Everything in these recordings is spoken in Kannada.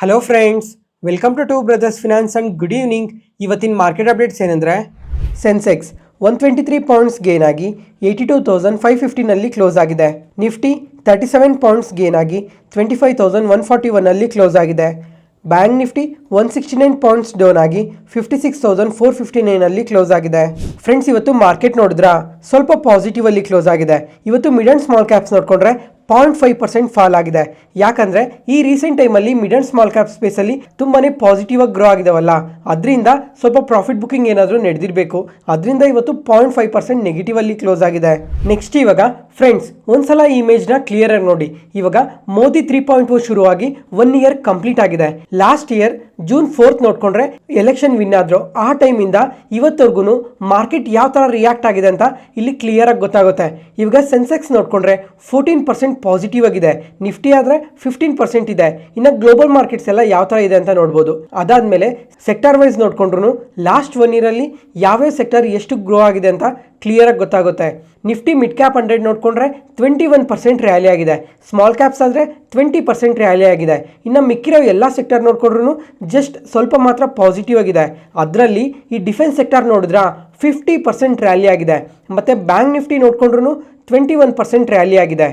Hello friends welcome to Two Brothers Finance and good evening ಇವತ್ತಿನ ಮಾರ್ಕೆಟ್ ಅಪ್ಡೇಟ್ಸ್ ಏನಂದರೆ Sensex one twenty three points gain ಆಗಿ ಏಯ್ಟಿ ಟೂ ತೌಸಂಡ್ ಫೈವ್ ಫಿಫ್ಟಿನಲ್ಲಿ ಕ್ಲೋಸ್ ಆಗಿದೆ. Nifty thirty seven points gain ಆಗಿ twenty five thousand one forty ಒನ್ನಲ್ಲಿ ಕ್ಲೋಸ್ ಆಗಿದೆ. Bank Nifty one sixty nine points down ಆಗಿ fifty six thousand four fifty ನೈನಲ್ಲಿ close ಆಗಿದೆ. ಫ್ರೆಂಡ್ಸ್ ಇವತ್ತು ಮಾರ್ಕೆಟ್ ನೋಡಿದ್ರಾ? ಸ್ವಲ್ಪ ಪಾಸಿಟಿವ್ ಅಲ್ಲಿ ಕ್ಲೋಸ್ ಆಗಿದೆ. ಇವತ್ತು ಮಿಡ್ ಅಂಡ್ ಸ್ಮಾಲ್ ಕ್ಯಾಪ್ಸ್ ನೋಡಿಕೊಂಡ್ರೆ ಪಾಯಿಂಟ್ ಫೈವ್ ಪರ್ಸೆಂಟ್ ಫಾಲ್ ಆಗಿದೆ ಯಾಕಂದ್ರೆ ಈ ರೀಸೆಂಟ್ ಟೈಮಲ್ಲಿ ಮಿಡ್ ಅಂಡ್ ಸ್ಮಾಲ್ ಕ್ಯಾಪ್ ಸ್ಪೇಸಲ್ಲಿ ತುಂಬಾನೇ ಪಾಸಿಟಿವ್ ಆಗಿ ಗ್ರೋ ಆಗಿದಾವಲ್ಲ. ಅದರಿಂದ ಸ್ವಲ್ಪ ಪ್ರಾಫಿಟ್ ಬುಕಿಂಗ್ ಏನಾದರೂ ನಡೆದಿರಬೇಕು. ಅದರಿಂದ ಇವತ್ತು ಪಾಯಿಂಟ್ ಫೈವ್ ಪರ್ಸೆಂಟ್ ನೆಗೆಟಿವ್ ಅಲ್ಲಿ ಕ್ಲೋಸ್ ಆಗಿದೆ. ನೆಕ್ಸ್ಟ್ ಇವಾಗ ಫ್ರೆಂಡ್ಸ್ ಒಂದ್ಸಲ ಈ ಇಮೇಜ್ನ ಕ್ಲಿಯರ್ ಆಗಿ ನೋಡಿ. ಇವಾಗ ಮೋದಿ ತ್ರೀ ಪಾಯಿಂಟ್ ಓ ಶುರುವಾಗಿ ಒನ್ ಇಯರ್ ಕಂಪ್ಲೀಟ್ ಆಗಿದೆ. ಲಾಸ್ಟ್ ಇಯರ್ ಜೂನ್ ಫೋರ್ತ್ ನೋಡ್ಕೊಂಡ್ರೆ ಎಲೆಕ್ಷನ್ ವಿನ್ ಆದ್ರು ಆ ಟೈಮಿಂದ ಇವತ್ತವರೆಗೂ ಮಾರ್ಕೆಟ್ ಯಾವ ಥರ ರಿಯಾಕ್ಟ್ ಆಗಿದೆ ಅಂತ ಇಲ್ಲಿ ಕ್ಲಿಯರ್ ಆಗಿ ಗೊತ್ತಾಗುತ್ತೆ. ಇವಾಗ ಸೆನ್ಸೆಕ್ಸ್ ನೋಡ್ಕೊಂಡ್ರೆ ಫೋರ್ಟೀನ್ ಪರ್ಸೆಂಟ್ ಪಾಸಿಟಿವ್ ಆಗಿದೆ. ನಿಫ್ಟಿ ಆದರೆ ಫಿಫ್ಟೀನ್ ಪರ್ಸೆಂಟ್ ಇದೆ. ಇನ್ನು ಗ್ಲೋಬಲ್ ಮಾರ್ಕೆಟ್ಸ್ ಎಲ್ಲ ಯಾವ ಥರ ಇದೆ ಅಂತ ನೋಡ್ಬೋದು. ಅದಾದಮೇಲೆ ಸೆಕ್ಟರ್ ವೈಸ್ ನೋಡ್ಕೊಂಡ್ರು ಲಾಸ್ಟ್ ಒನ್ ಇಯರಲ್ಲಿ ಯಾವ್ಯಾವ ಸೆಕ್ಟರ್ ಎಷ್ಟು ಗ್ರೋ ಆಗಿದೆ ಅಂತ ಕ್ಲಿಯರ್ ಆಗಿ ಗೊತ್ತಾಗುತ್ತೆ. ನಿಫ್ಟಿ ಮಿಡ್ ಕ್ಯಾಪ್ ಹಂಡ್ರೆಡ್ ನೋಡಿಕೊಂಡ್ರೆ ಟ್ವೆಂಟಿ ಒನ್ ಪರ್ಸೆಂಟ್ ರ್ಯಾಲಿ ಆಗಿದೆ. ಸ್ಮಾಲ್ ಕ್ಯಾಪ್ಸ್ ಆದರೆ ಟ್ವೆಂಟಿ ಪರ್ಸೆಂಟ್ ರ್ಯಾಲಿ ಆಗಿದೆ. ಇನ್ನು ಮಿಕ್ಕಿರೋ ಎಲ್ಲ ಸೆಕ್ಟರ್ ನೋಡಿಕೊಂಡ್ರೂ ಜಸ್ಟ್ ಸ್ವಲ್ಪ ಮಾತ್ರ ಪಾಸಿಟಿವ್ ಆಗಿದೆ. ಅದರಲ್ಲಿ ಈ ಡಿಫೆನ್ಸ್ ಸೆಕ್ಟರ್ ನೋಡಿದ್ರಾ ಫಿಫ್ಟಿ ಪರ್ಸೆಂಟ್ ರ್ಯಾಲಿ ಆಗಿದೆ. ಮತ್ತು ಬ್ಯಾಂಕ್ ನಿಫ್ಟಿ ನೋಡಿಕೊಂಡ್ರೂ ಟ್ವೆಂಟಿ ಒನ್ ಪರ್ಸೆಂಟ್ ರ್ಯಾಲಿ ಆಗಿದೆ.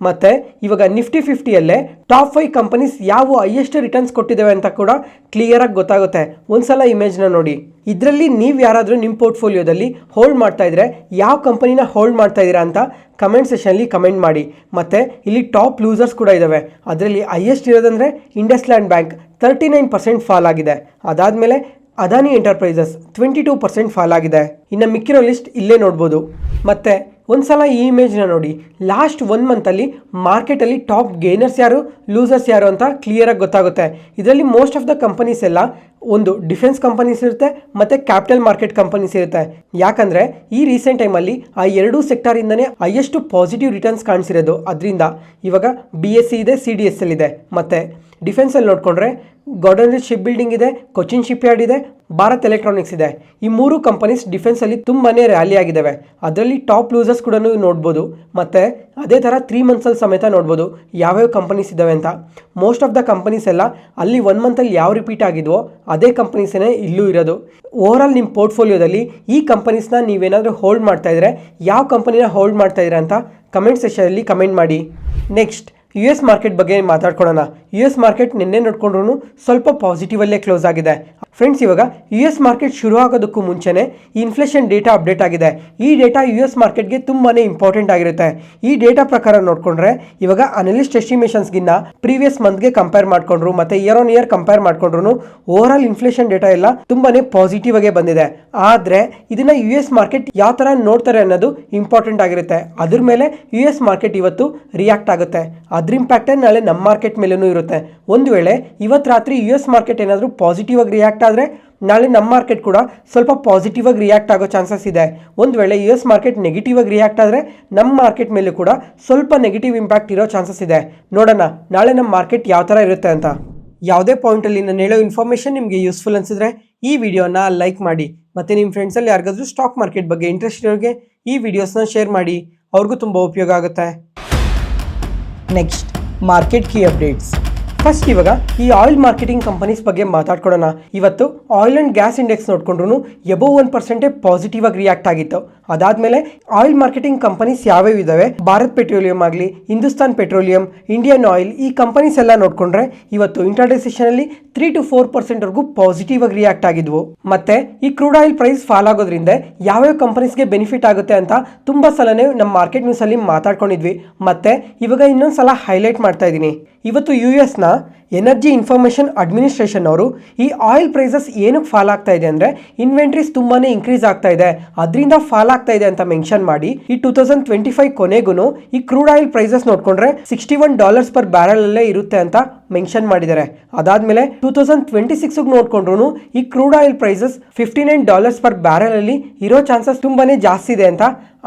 ಮತ್ತು ಇವಾಗ ನಿಫ್ಟಿ ಫಿಫ್ಟಿಯಲ್ಲೇ ಟಾಪ್ ಫೈವ್ ಕಂಪನೀಸ್ ಯಾವ ಹೈಯೆಸ್ಟ್ ರಿಟರ್ನ್ಸ್ ಕೊಟ್ಟಿದ್ದಾವೆ ಅಂತ ಕೂಡ ಕ್ಲಿಯರಾಗಿ ಗೊತ್ತಾಗುತ್ತೆ. ಒಂದ್ಸಲ ಇಮೇಜ್ನ ನೋಡಿ. ಇದರಲ್ಲಿ ನೀವು ಯಾರಾದರೂ ನಿಮ್ಮ ಪೋರ್ಟ್ಫೋಲಿಯೋದಲ್ಲಿ ಹೋಲ್ಡ್ ಮಾಡ್ತಾ ಇದ್ರೆ ಯಾವ ಕಂಪನಿನ ಹೋಲ್ಡ್ ಮಾಡ್ತಾ ಇದ್ದೀರಾ ಅಂತ ಕಮೆಂಟ್ ಸೆಷನಲ್ಲಿ ಕಮೆಂಟ್ ಮಾಡಿ. ಮತ್ತು ಇಲ್ಲಿ ಟಾಪ್ ಲೂಸರ್ಸ್ ಕೂಡ ಇದ್ದಾವೆ ಅದರಲ್ಲಿ highest ಇರೋದಂದರೆ IndusInd Bank thirty nine percent fall ಆಗಿದೆ. ಅದಾದಮೇಲೆ Adani Enterprises twenty two percent fall ಆಗಿದೆ. ಇನ್ನು ಮಿಕ್ಕಿರೋ ಲಿಸ್ಟ್ ಇಲ್ಲೇ ನೋಡ್ಬೋದು. ಮತ್ತು ಒಂದ್ಸಲ ಈ ಇಮೇಜ್ನ ನೋಡಿ. ಲಾಸ್ಟ್ ಒನ್ ಮಂತಲ್ಲಿ ಮಾರ್ಕೆಟಲ್ಲಿ ಟಾಪ್ ಗೇನರ್ಸ್ ಯಾರು, ಲೂಸರ್ಸ್ ಯಾರು ಅಂತ ಕ್ಲಿಯರಾಗಿ ಗೊತ್ತಾಗುತ್ತೆ. ಇದರಲ್ಲಿ ಮೋಸ್ಟ್ ಆಫ್ ದ ಕಂಪನೀಸ್ ಎಲ್ಲ ಒಂದು ಡಿಫೆನ್ಸ್ ಕಂಪನೀಸ್ ಇರುತ್ತೆ, ಮತ್ತು ಕ್ಯಾಪಿಟಲ್ ಮಾರ್ಕೆಟ್ ಕಂಪನೀಸ್ ಇರುತ್ತೆ. ಯಾಕಂದರೆ ಈ ರೀಸೆಂಟ್ ಟೈಮಲ್ಲಿ ಆ ಎರಡೂ ಸೆಕ್ಟಾರಿಂದನೇ ಹೈಯೆಸ್ಟ್ ಪಾಸಿಟಿವ್ ರಿಟರ್ನ್ಸ್ ಕಾಣಿಸಿರೋದು. ಅದರಿಂದ ಇವಾಗ ಬಿ ಎಸ್ ಸಿ ಇದೆ ಸಿ ಡಿ ಎಸ್ ಎಲ್ ಇದೆ. ಮತ್ತು ಡಿಫೆನ್ಸಲ್ಲಿ ನೋಡಿಕೊಂಡ್ರೆ ಗಾರ್ಡನ್ ಶಿಪ್ ಬಿಲ್ಡಿಂಗ್ ಇದೆ ಕೊಚಿನ್ ಶಿಪ್ ಯಾರ್ಡ್ ಇದೆ, ಭಾರತ್ ಎಲೆಕ್ಟ್ರಾನಿಕ್ಸ್ ಇದೆ. ಈ ಮೂರು ಕಂಪನೀಸ್ ಡಿಫೆನ್ಸಲ್ಲಿ ತುಂಬಾ ರ್ಯಾಲಿ ಆಗಿದ್ದಾವೆ ಅದರಲ್ಲಿ ಟಾಪ್ ಲೂಸರ್ಸ್ ಕೂಡ ನೋಡ್ಬೋದು. ಮತ್ತು ಅದೇ ಥರ ತ್ರೀ ಮಂತ್ಸಲ್ಲಿ ಸಮೇತ ನೋಡ್ಬೋದು ಯಾವ್ಯಾವ ಕಂಪನೀಸ್ ಇದ್ದಾವೆ ಅಂತ. ಮೋಸ್ಟ್ ಆಫ್ ದ ಕಂಪನೀಸ್ ಎಲ್ಲ ಅಲ್ಲಿ ಒನ್ ಮಂತಲ್ಲಿ ಯಾವ ರಿಪೀಟ್ ಆಗಿದ್ವೋ ಅದೇ ಕಂಪನೀಸೇ ಇಲ್ಲೂ ಇರೋದು. ಓವರ್ ಆಲ್ ನಿಮ್ಮ ಪೋರ್ಟ್ಫೋಲಿಯೋದಲ್ಲಿ ಈ ಕಂಪನೀಸ್ನ ನೀವೇನಾದರೂ ಹೋಲ್ಡ್ ಮಾಡ್ತಾ ಇದ್ರೆ ಯಾವ ಕಂಪನಿನ ಹೋಲ್ಡ್ ಮಾಡ್ತಾ ಇದ್ದೀರಾ ಅಂತ ಕಮೆಂಟ್ ಸೆಷನಲ್ಲಿ ಕಮೆಂಟ್ ಮಾಡಿ. ನೆಕ್ಸ್ಟ್ ಯು ಎಸ್ ಮಾರ್ಕೆಟ್ ಬಗ್ಗೆ ಮಾತಾಡ್ಕೊಳ್ಳೋಣ. ಯು ಎಸ್ ಮಾರ್ಕೆಟ್ ನಿನ್ನೆ ನೋಡ್ಕೊಂಡ್ರು ಸ್ವಲ್ಪ ಪಾಸಿಟಿವ್ ಅಲ್ಲೇ ಕ್ಲೋಸ್ ಆಗಿದೆ. ಫ್ರೆಂಡ್ಸ್ ಇವಾಗ ಯು ಎಸ್ ಮಾರ್ಕೆಟ್ ಶುರು ಆಗೋದಕ್ಕೂ ಮುಂಚೆನೇ ಇನ್ಫ್ಲೇಷನ್ ಡೇಟಾ ಅಪ್ಡೇಟ್ ಆಗಿದೆ. ಈ ಡೇಟಾ ಯು ಎಸ್ ಮಾರ್ಕೆಟ್ಗೆ ತುಂಬಾ ಇಂಪಾರ್ಟೆಂಟ್ ಆಗಿರುತ್ತೆ. ಈ ಡೇಟಾ ಪ್ರಕಾರ ನೋಡಿಕೊಂಡ್ರೆ ಇವಾಗ ಅನಲಿಸ್ಟ್ ಎಸ್ಟಿಮೇಷನ್ಸ್ಗಿನ್ನ ಪ್ರೀವಿಯಸ್ ಮಂತ್ಗೆ ಕಂಪೇರ್ ಮಾಡ್ಕೊಂಡ್ರು, ಮತ್ತೆ ಇಯರ್ ಆನ್ ಇಯರ್ ಕಂಪೇರ್ ಮಾಡ್ಕೊಂಡ್ರು ಓವರ್ ಆಲ್ ಇನ್ಫ್ಲೇಷನ್ ಡೇಟಾ ಎಲ್ಲ ತುಂಬಾ ಪಾಸಿಟಿವ್ ಆಗೇ ಬಂದಿದೆ. ಆದರೆ ಇದನ್ನ ಯು ಎಸ್ ಮಾರ್ಕೆಟ್ ಯಾವ ಥರ ನೋಡ್ತಾರೆ ಅನ್ನೋದು ಇಂಪಾರ್ಟೆಂಟ್ ಆಗಿರುತ್ತೆ. ಅದ್ರ ಮೇಲೆ ಯು ಎಸ್ ಮಾರ್ಕೆಟ್ ಇವತ್ತು ರಿಯಾಕ್ಟ್ ಆಗುತ್ತೆ. ಅದ್ರ ಇಂಪ್ಯಾಕ್ಟೇ ನಾಳೆ ನಮ್ಮ ಮಾರ್ಕೆಟ್ ಮೇಲೂ ಇರುತ್ತೆ. ಒಂದು ವೇಳೆ ಇವತ್ತು ರಾತ್ರಿ ಯು ಎಸ್ ಮಾರ್ಕೆಟ್ ಏನಾದರೂ ಪಾಸಿಟಿವ್ ಆಗಿ ರಿಯಾಕ್ಟ್ ಆದರೆ ನಾಳೆ ನಮ್ಮ ಮಾರ್ಕೆಟ್ ಕೂಡ ಸ್ವಲ್ಪ ಪಾಸಿಟಿವ್ ಆಗಿ ರಿಯಾಕ್ಟ್ ಆಗೋ ಚಾನ್ಸಸ್ ಇದೆ. ಒಂದು ವೇಳೆ ಯು ಎಸ್ ಮಾರ್ಕೆಟ್ ನೆಗೆಟಿವ್ ಆಗಿ ರಿಯಾಕ್ಟ್ ಆದರೆ ನಮ್ಮ ಮಾರ್ಕೆಟ್ ಮೇಲೂ ಕೂಡ ಸ್ವಲ್ಪ ನೆಗೆಟಿವ್ ಇಂಪ್ಯಾಕ್ಟ್ ಇರೋ ಚಾನ್ಸಸ್ ಇದೆ. ನೋಡೋಣ, ನಾಳೆ ನಮ್ಮ ಮಾರ್ಕೆಟ್ ಯಾವ ಥರ ಇರುತ್ತೆ ಅಂತ. ಯಾವುದೇ ಪಾಯಿಂಟಲ್ಲಿ ನಾನು ಹೇಳೋ ಇನ್ಫಾರ್ಮೇಷನ್ ನಿಮಗೆ ಯೂಸ್ಫುಲ್ ಅನಿಸಿದ್ರೆ ಈ ವಿಡಿಯೋನ ಲೈಕ್ ಮಾಡಿ. ಮತ್ತು ನಿಮ್ಮ ಫ್ರೆಂಡ್ಸಲ್ಲಿ ಯಾರಿಗಾದರೂ ಸ್ಟಾಕ್ ಮಾರ್ಕೆಟ್ ಬಗ್ಗೆ ಇಂಟ್ರೆಸ್ಟ್ ಇರೋರಿಗೆ ಈ ವಿಡಿಯೋಸ್ನ ಶೇರ್ ಮಾಡಿ. ಅವ್ರಿಗೂ ತುಂಬ ಉಪಯೋಗ ಆಗುತ್ತೆ. Next market key updates first ಇವಾಗ ಈ ಆಯಿಲ್ ಮಾರ್ಕೆಟಿಂಗ್ ಕಂಪನೀಸ್ ಬಗ್ಗೆ ಮಾತಾಡ್ಕೊಳ್ಳೋಣ ಇವತ್ತು ಆಯಿಲ್ ಅಂಡ್ ಗ್ಯಾಸ್ ಇಂಡೆಕ್ಸ್ ನೋಡ್ಕೊಂಡ್ರು ಎಬೋ ಒನ್ ಪರ್ಸೆಂಟೇ ಪಾಸಿಟಿವ್ ಆಗಿ ರಿಯಾಕ್ಟ್ ಆಗಿತ್ತು. ಅದಾದ್ಮೇಲೆ ಆಯಿಲ್ ಮಾರ್ಕೆಟಿಂಗ್ ಕಂಪನೀಸ್ ಯಾವ್ಯಾವ ಇದಾವೆ? ಭಾರತ್ ಪೆಟ್ರೋಲಿಯಂ ಆಗಲಿ, ಹಿಂದೂಸ್ತಾನ್ ಪೆಟ್ರೋಲಿಯಂ ಇಂಡಿಯನ್ ಆಯಿಲ್ ಈ ಕಂಪನೀಸ್ ಎಲ್ಲ ನೋಡ್ಕೊಂಡ್ರೆ ಇವತ್ತು ಇಂಟರ್ಡೇ ಸೆಷನಲ್ಲಿ ತ್ರೀ ಟು ಫೋರ್ ಪರ್ಸೆಂಟ್ವರೆಗೂ ಪಾಸಿಟಿವ್ ಆಗಿ ರಿಯಾಕ್ಟ್ ಆಗಿದ್ವು. ಮತ್ತೆ ಈ ಕ್ರೂಡ್ ಆಯಿಲ್ ಪ್ರೈಸ್ ಫಾಲ್ ಆಗೋದ್ರಿಂದ ಯಾವ್ಯಾವ ಕಂಪನೀಸ್ಗೆ ಬೆನಿಫಿಟ್ ಆಗುತ್ತೆ ಅಂತ ತುಂಬಾ ಸಲನೇ ನಮ್ಮ ಮಾರ್ಕೆಟ್ ನ್ಯೂಸ್ ಅಲ್ಲಿ ಮಾತಾಡ್ಕೊಂಡಿದ್ವಿ. ಮತ್ತೆ ಇವಾಗ ಇನ್ನೊಂದು ಸಲ ಹೈಲೈಟ್ ಮಾಡ್ತಾ ಇದ್ದೀನಿ. ಇವತ್ತು ಯು ಎಸ್ನ ಎನರ್ಜಿ ಇನ್ಫಾರ್ಮೇಷನ್ ಅಡ್ಮಿನಿಸ್ಟ್ರೇಷನ್ ಅವರು ಈ ಆಯಿಲ್ ಪ್ರೈಸಸ್ ಏನಕ್ಕೆ ಫಾಲ್ ಆಗ್ತಾ ಇದೆ ಅಂದರೆ ಇನ್ವೆಂಟ್ರೀಸ್ ತುಂಬಾ ಇನ್ಕ್ರೀಸ್ ಆಗ್ತಾ ಇದೆ. ಅದರಿಂದ ಫಾಲ್ ಆಗ್ತಾ ಇದೆ ಅಂತ ಮೆನ್ಷನ್ ಮಾಡಿ ಈ ಟೂ ತೌಸಂಡ್ ಟ್ವೆಂಟಿ ಫೈವ್ ಕೊನೆಗೂ ಈ ಕ್ರೂಡ್ ಆಯಿಲ್ ಪ್ರೈಸಸ್ ನೋಡಿಕೊಂಡ್ರೆ sixty one dollars per barrel ಅಲ್ಲೇ ಇರುತ್ತೆ ಅಂತ ಮೆನ್ಷನ್ ಮಾಡಿದ್ದಾರೆ. ಅದಾದ್ಮೇಲೆ ಟೂ ತೌಸಂಡ್ ಟ್ವೆಂಟಿ ಸಿಕ್ಸ್ ನೋಡ್ಕೊಂಡ್ರು ಈ crude oil prices fifty nine dollars per barrel ಅಲ್ಲಿ ಇರೋ ಚಾನ್ಸಸ್ ತುಂಬಾನೇ ಜಾಸ್ತಿ ಇದೆ ಅಂತ